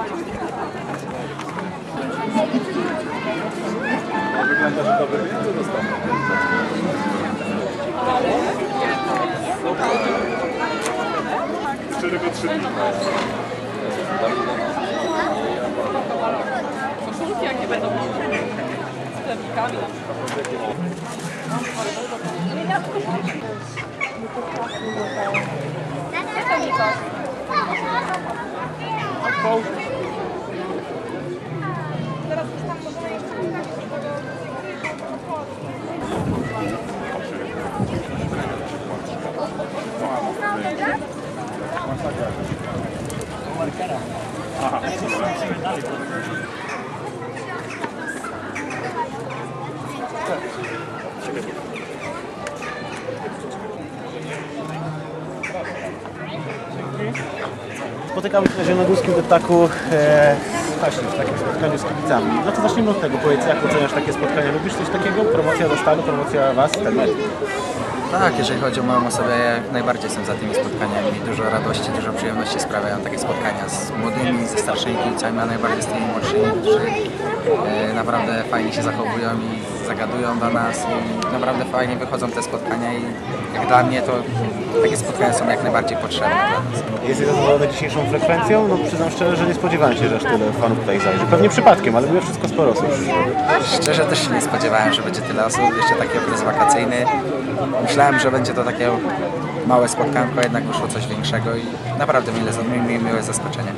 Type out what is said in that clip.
A wygląda, że dobre pieniądze dostaną. Czterego trzy dni. Koszulki jakie będą z plewnikami na przykład. Nie, nie, nie. Spotykamy się na Zielonogórskim deptaku e, właśnie w takim spotkaniu z kibicami. No to zacznijmy od tego. Powiedz, jak oceniasz takie spotkania? Lubisz coś takiego? Promocja do stalu, promocja Was, ten. Tak, jeżeli chodzi o moją osobę, ja jak najbardziej jestem za tymi spotkaniami. Dużo radości, dużo przyjemności sprawiają takie spotkania z młodymi, ze starszymi kibicami, a najbardziej z tymi młodszymi, którzy e, naprawdę fajnie się zachowują i zagadują do nas i naprawdę fajnie wychodzą te spotkania i jak dla mnie to takie spotkania są jak najbardziej potrzebne. Jesteś zadowolony dzisiejszą frekwencją? No przyznam szczerze, że nie spodziewałem się, że aż tyle fanów tutaj zajrzy. Pewnie przypadkiem, ale mimo wszystko sporo osób. Szczerze też się nie spodziewałem, że będzie tyle osób, jeszcze taki okres wakacyjny. Myślałem, że będzie to takie małe spotkanko, jednak wyszło coś większego i naprawdę mile, mi- mi- miłe zaskoczenie.